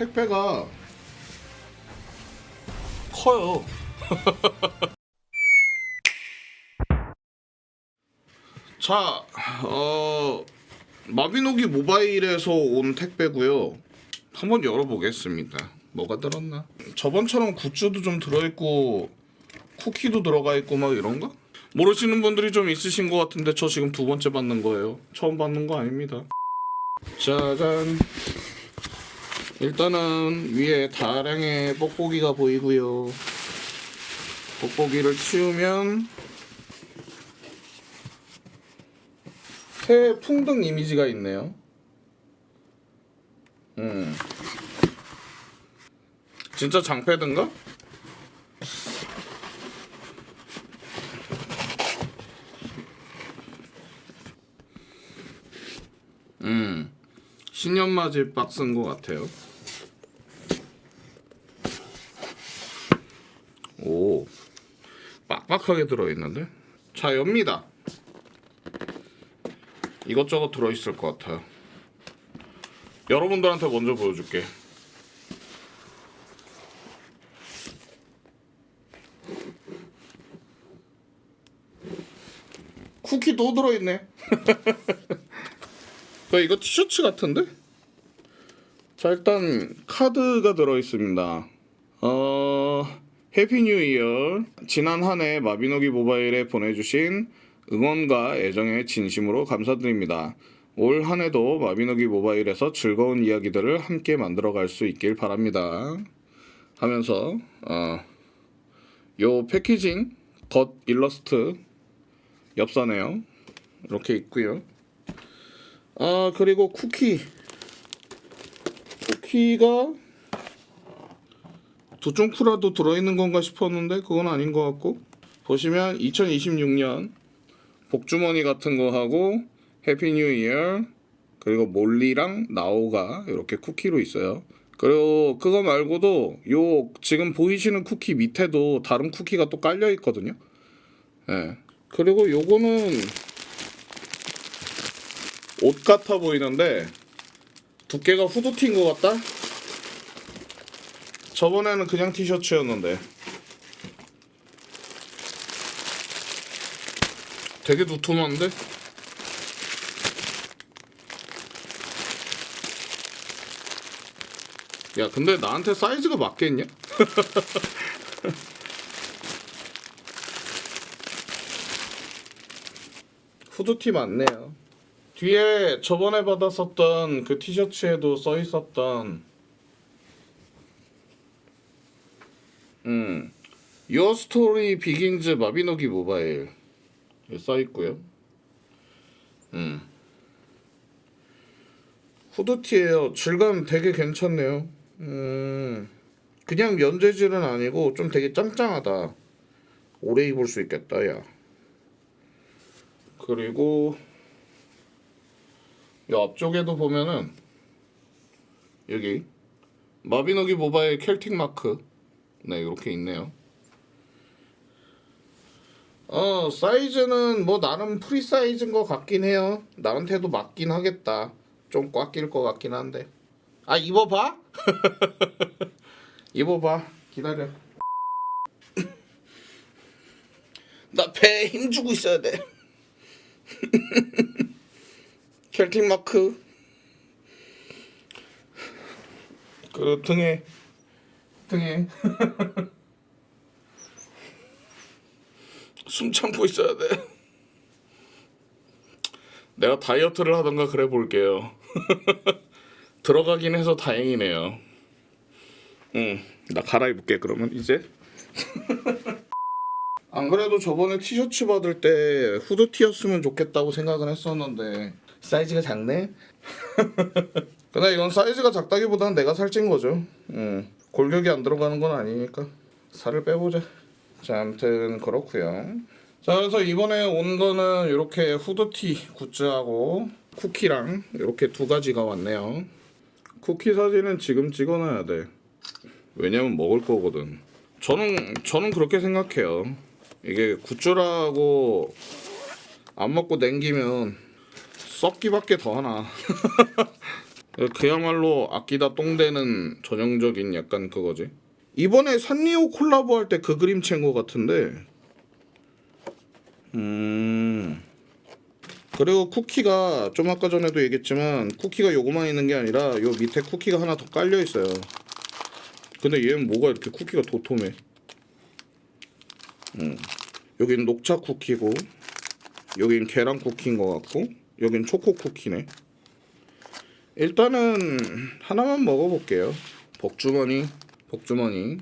택배가 커요. 자, 어, 마비노기 모바일에서 온 택배고요. 한번 열어보겠습니다. 뭐가 들었나? 저번처럼 굿즈도 좀 들어있고 쿠키도 들어가 있고 막 이런가? 모르시는 분들이 좀 있으신 것 같은데 저 지금 두 번째 받는 거예요. 처음 받는 거 아닙니다. 짜잔. 일단은 위에 다량의 뽁뽁이가 보이고요. 뽁뽁이를 치우면 새 풍등 이미지가 있네요. 음. 진짜 장패든가? 음. 신년 맞이 박스인 것 같아요. 오. 빡빡하게 들어있는데? 자, 엽니다. 이것저것 들어있을 것 같아요. 여러분들한테 먼저 보여줄게. 쿠키 또 들어있네. 그 이거 티셔츠 같은데? 자 일단 카드가 들어있습니다. 어 해피 뉴 이어 지난 한 해 마비노기 모바일에 보내주신 응원과 애정에 진심으로 감사드립니다. 올 한 해도 마비노기 모바일에서 즐거운 이야기들을 함께 만들어갈 수 있길 바랍니다. 하면서 어, 요 패키징 겉 일러스트 엽서네요. 이렇게 있고요. 아 그리고 쿠키 쿠키가 두쫑쿠라도 들어있는 건가 싶었는데 그건 아닌 것 같고 보시면 2026년 복주머니 같은 거 하고 해피 뉴 이어 그리고 몰리랑 나오가 이렇게 쿠키로 있어요. 그리고 그거 말고도 요 지금 보이시는 쿠키 밑에도 다른 쿠키가 또 깔려 있거든요. 예. 그리고 요거는 옷 같아 보이는데 두께가 후드티인 것 같다? 저번에는 그냥 티셔츠였는데 되게 두툼한데? 야 근데 나한테 사이즈가 맞겠냐? 후드티 맞네요 뒤에 저번에 받았었던 그 티셔츠에도 써 있었던 음 Your Story Begins 마비노기 모바일 써 있고요. 음 후드티예요. 질감 되게 괜찮네요. 음 그냥 면재질은 아니고 좀 되게 짱짱하다. 오래 입을 수 있겠다, 야. 그리고 이 앞쪽에도 보면은 여기 마비노기 모바일 켈틱 마크 네 이렇게 있네요. 어 사이즈는 뭐 나름 프리 사이즈인 것 같긴 해요. 나한테도 맞긴 하겠다. 좀 꽉 낄 것 같긴 한데. 아 입어봐. 입어봐. 기다려. 나 배에 힘 주고 있어야 돼. 켈틱 마크. 그 등에 등에 숨 참고 있어야 돼. 내가 다이어트를 하던가 그래 볼게요. 들어가긴 해서 다행이네요. 응, 나 갈아입을게 그러면 이제. 안 그래도 저번에 티셔츠 받을 때 후드티였으면 좋겠다고 생각은 했었는데 사이즈가 작네. 근데 이건 사이즈가 작다기보다는 내가 살찐 거죠. 응. 골격이 안 들어가는 건 아니니까 살을 빼보자. 자, 아무튼 그렇고요. 자, 그래서 이번에 온 거는 이렇게 후드티 굿즈하고 쿠키랑 이렇게 두 가지가 왔네요. 쿠키 사진은 지금 찍어놔야 돼. 왜냐면 먹을 거거든. 저는 저는 그렇게 생각해요. 이게 굿즈라고 안 먹고 냉기면 썩기밖에 더 하나. 그야말로 아끼다 똥대는 전형적인 약간 그거지. 이번에 산리오 콜라보 할 때 그 그림체인 것 같은데. 음. 그리고 쿠키가 좀 아까 전에도 얘기했지만 쿠키가 요거만 있는 게 아니라 요 밑에 쿠키가 하나 더 깔려 있어요. 근데 얘는 뭐가 이렇게 쿠키가 도톰해? 음. 여긴 녹차 쿠키고 여긴 계란 쿠키인 것 같고 여긴 초코 쿠키네. 일단은 하나만 먹어볼게요. 복주머니, 복주머니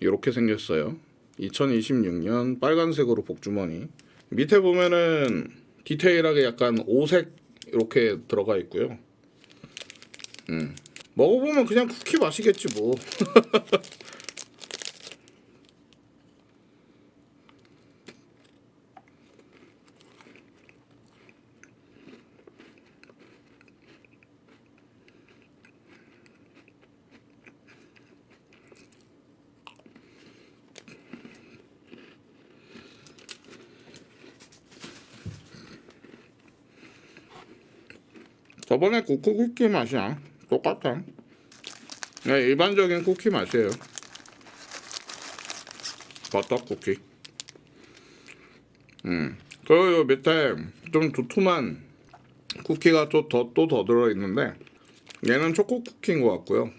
이렇게 생겼어요. 2026년 빨간색으로 복주머니. 밑에 보면은 디테일하게 약간 오색 이렇게 들어가 있고요. 음. 먹어보면 그냥 쿠키 맛이겠지 뭐. 저번에 쿠키 쿠키 맛이야. 똑같아. 네, 일반적인 쿠키 맛이에요. 버터 쿠키. 음. 그리고 요 밑에 좀 두툼한 쿠키가 또 더 또 더 들어 있는데 얘는 초코 쿠키인 것 같고요.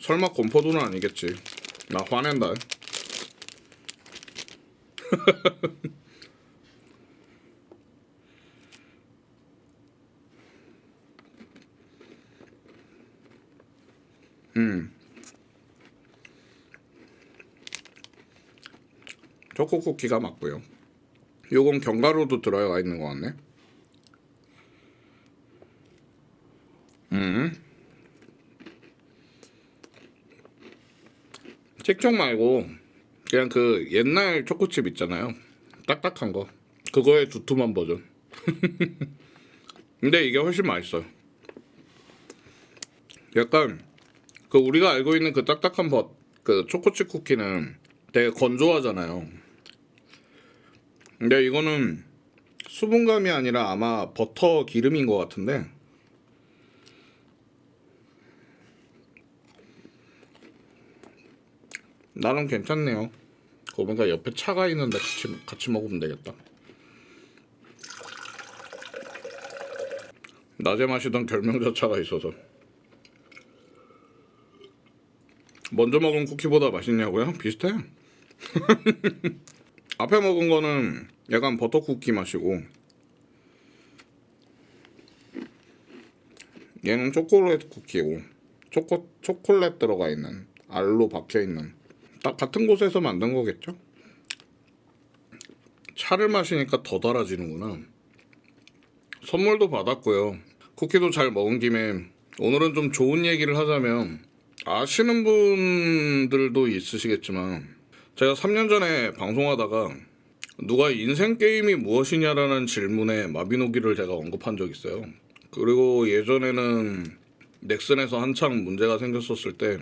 설마 건포도는 아니겠지. 나 화낸다. 초코 쿠키가 맞고요. 요건 견과류도 들어가 있는 것 같네. 음. 책종 말고 그냥 그 옛날 초코칩 있잖아요. 딱딱한 거. 그거의 두툼한 버전. 근데 이게 훨씬 맛있어요. 약간 그 우리가 알고 있는 그 딱딱한 버, 그 초코칩 쿠키는 되게 건조하잖아요. 근데 이거는 수분감이 아니라 아마 버터 기름인 것 같은데 나름 괜찮네요. 그거 보니까 옆에 차가 있는데 같이, 같이 먹으면 되겠다. 낮에 마시던 결명자 차가 있어서 먼저 먹은 쿠키보다 맛있냐고요? 비슷해. 앞에 먹은 거는 약간 버터 쿠키 맛이고 얘는 초콜릿 쿠키고 초코 초콜릿 들어가 있는 알로 박혀 있는 딱 같은 곳에서 만든 거겠죠? 차를 마시니까 더 달아지는구나. 선물도 받았고요. 쿠키도 잘 먹은 김에 오늘은 좀 좋은 얘기를 하자면 아시는 분들도 있으시겠지만 제가 3년 전에 방송하다가 누가 인생 게임이 무엇이냐라는 질문에 마비노기를 제가 언급한 적 있어요. 그리고 예전에는 넥슨에서 한창 문제가 생겼었을 때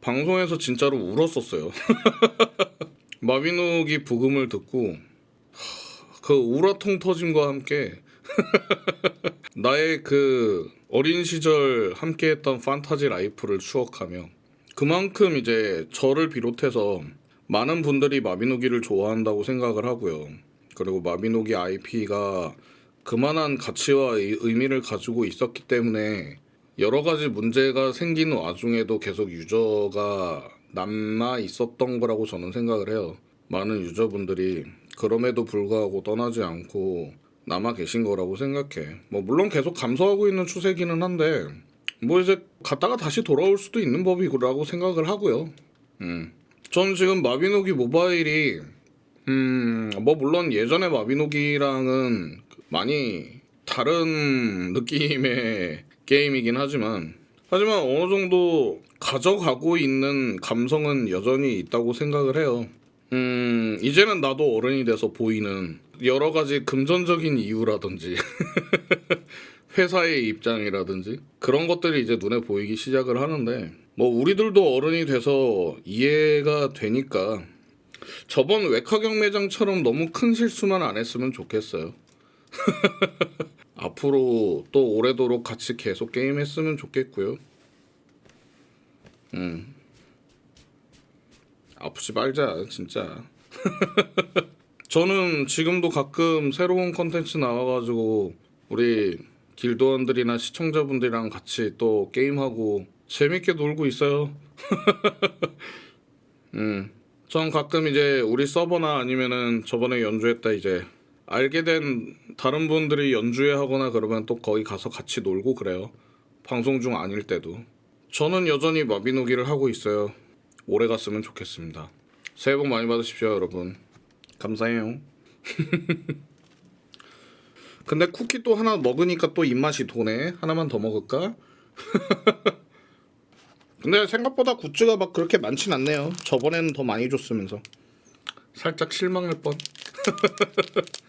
방송에서 진짜로 울었었어요. 마비노기 부금을 듣고 그 우라통 터짐과 함께 나의 그 어린 시절 함께했던 판타지 라이프를 추억하며 그만큼 이제 저를 비롯해서 많은 분들이 마비노기를 좋아한다고 생각을 하고요. 그리고 마비노기 IP가 그만한 가치와 의- 의미를 가지고 있었기 때문에 여러 가지 문제가 생기는 와중에도 계속 유저가 남아 있었던 거라고 저는 생각을 해요. 많은 유저분들이 그럼에도 불구하고 떠나지 않고 남아 계신 거라고 생각해. 뭐 물론 계속 감소하고 있는 추세기는 한데 뭐 이제 갔다가 다시 돌아올 수도 있는 법이라고 생각을 하고요. 음. 전 지금 마비노기 모바일이 음, 뭐 물론 예전에 마비노기랑은 많이 다른 느낌의 게임이긴 하지만 하지만 어느 정도 가져가고 있는 감성은 여전히 있다고 생각을 해요. 음, 이제는 나도 어른이 돼서 보이는 여러 가지 금전적인 이유라든지 회사의 입장이라든지 그런 것들이 이제 눈에 보이기 시작을 하는데 뭐 우리들도 어른이 돼서 이해가 되니까 저번 외카경 매장처럼 너무 큰 실수만 안 했으면 좋겠어요. 앞으로 또 오래도록 같이 계속 게임했으면 좋겠고요. 음. 아프지 말자 진짜. 저는 지금도 가끔 새로운 컨텐츠 나와가지고 우리 길드원들이나 시청자분들이랑 같이 또 게임하고 재밌게 놀고 있어요. 음. 전 가끔 이제 우리 서버나 아니면은 저번에 연주했다 이제 알게 된 다른 분들이 연주회 하거나 그러면 또 거기 가서 같이 놀고 그래요. 방송 중 아닐 때도. 저는 여전히 마비노기를 하고 있어요. 오래 갔으면 좋겠습니다. 새해 복 많이 받으십시오, 여러분. 감사해요. 근데 쿠키 또 하나 먹으니까 또 입맛이 도네. 하나만 더 먹을까? 근데 생각보다 굿즈가 막 그렇게 많진 않네요. 저번에는 더 많이 줬으면서 살짝 실망할 뻔.